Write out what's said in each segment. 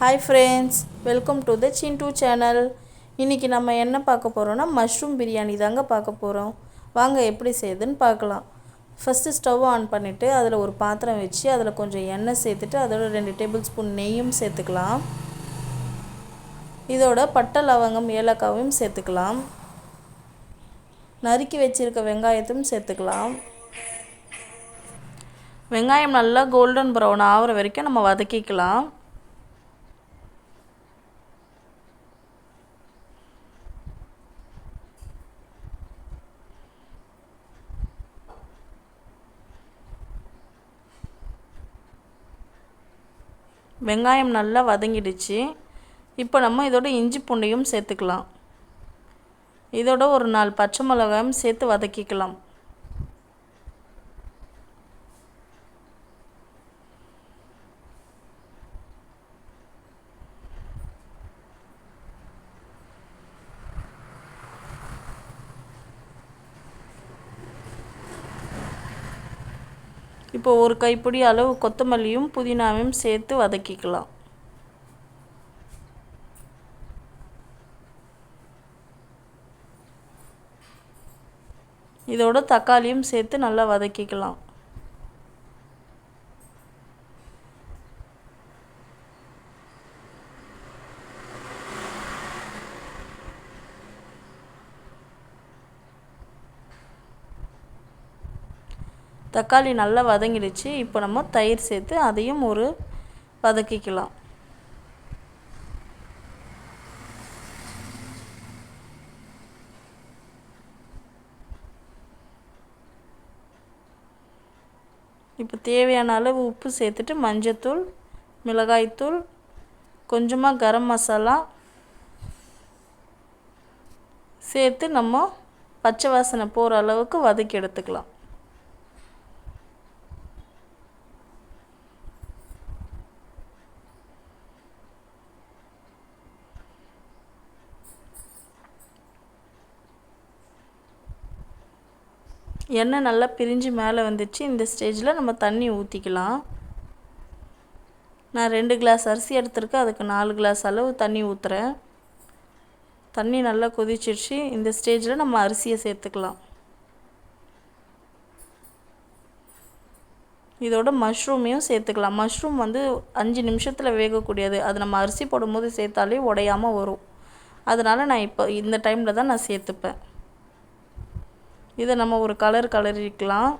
Hi friends welcome to the Chintu channel இன்றைக்கி நம்ம என்ன பார்க்க போகிறோன்னா மஷ்ரூம் பிரியாணி தாங்க பார்க்க போகிறோம் வாங்க எப்படி செய்யுதுன்னு பார்க்கலாம். ஃபஸ்ட்டு ஸ்டவ் ஆன் பண்ணிவிட்டு அதில் ஒரு பாத்திரம் வச்சு அதில் கொஞ்சம் எண்ணெய் சேர்த்துட்டு அதோட ரெண்டு டேபிள் ஸ்பூன் நெய்யும் சேர்த்துக்கலாம். இதோட பட்டை லவங்கம் ஏலக்காவையும் சேர்த்துக்கலாம். நறுக்கி வச்சுருக்க வெங்காயத்தையும் சேர்த்துக்கலாம். வெங்காயம் நல்லா கோல்டன் ப்ரௌன் ஆகிற வரைக்கும் நம்ம வதக்கிக்கலாம். வெங்காயம் நல்லா வதங்கிடுச்சு. இப்போ நம்ம இதோட இஞ்சி பூண்டையும் சேர்த்துக்கலாம். இதோட ஒரு நாலு பச்சை மிளகாயும் சேர்த்து வதக்கிக்கலாம். இப்போ ஒரு கைப்பிடி அளவு கொத்தமல்லியும் புதினாவையும் சேர்த்து வதக்கிக்கலாம். இதோட தக்காளியும் சேர்த்து நல்லா வதக்கிக்கலாம். தக்காளி நல்லா வதங்கிடுச்சு. இப்போ நம்ம தயிர் சேர்த்து அதையும் ஒரு வதக்கிக்கலாம். இப்போ தேவையான அளவு உப்பு சேர்த்துட்டு மஞ்சத்தூள் மிளகாய்த்தூள் கொஞ்சமாக கரம் மசாலா சேர்த்து நம்ம பச்சை வாசனை போகிற அளவுக்கு வதக்கி எடுத்துக்கலாம். எண்ணெய் நல்லா பிரிஞ்சு மேலே வந்துச்சு. இந்த ஸ்டேஜில் நம்ம தண்ணி ஊற்றிக்கலாம் நான் ரெண்டு கிளாஸ் அரிசி எடுத்திருக்கேன். அதுக்கு நாலு கிளாஸ் அளவு தண்ணி ஊற்றுறேன் தண்ணி நல்லா கொதிச்சிருச்சு. இந்த ஸ்டேஜில் நம்ம அரிசியை சேர்த்துக்கலாம். இதோட மஷ்ரூமையும் சேர்த்துக்கலாம். மஷ்ரூம் வந்து அஞ்சு நிமிஷத்தில் வேகக்கூடியது. அது நம்ம அரிசி போடும்போது சேர்த்தாலே உடையாமல் வரும். அதனால் நான் இப்போ இந்த டைமில் தான் நான் சேர்த்துப்பேன். இதை நம்ம ஒரு கலர் கலரிக்கலாம்.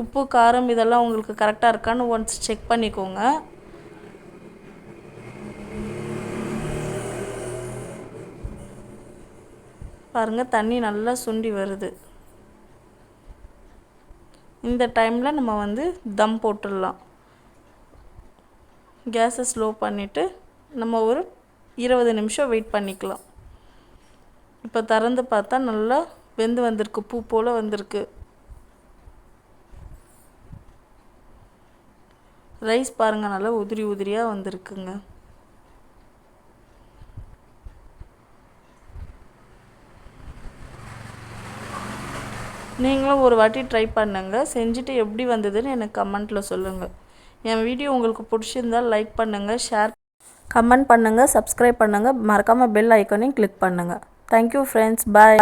உப்பு காரம் இதெல்லாம் உங்களுக்கு கரெக்டாக இருக்கான்னு ஒன்ஸ் செக் பண்ணிக்கோங்க. பாருங்கள் தண்ணி நல்லா சுண்டி வருது. இந்த டைமில் நம்ம வந்து தம் போட்டுடலாம். கேஸை ஸ்லோ பண்ணிவிட்டு நம்ம ஒரு இருபது நிமிஷம் வெயிட் பண்ணிக்கலாம். இப்போ திறந்து பார்த்தா நல்லா வெந்து வந்திருக்கு பூ போல் வந்திருக்கு. ரைஸ் பாருங்கள் நல்லா உதிரி உதிரியாக வந்திருக்குங்க. நீங்களும் ஒரு வாட்டி ட்ரை பண்ணுங்கள் செஞ்சுட்டு எப்படி வந்ததுன்னு எனக்கு கமெண்ட்டில் சொல்லுங்கள் என் வீடியோ உங்களுக்கு பிடிச்சிருந்தால் லைக் பண்ணுங்கள் ஷேர் கமெண்ட் பண்ணுங்கள் சப்ஸ்கிரைப் பண்ணுங்கள் மறக்காமல் பெல் ஐக்கானையும் கிளிக் பண்ணுங்கள் தேங்க்யூ ஃப்ரெண்ட்ஸ் பாய்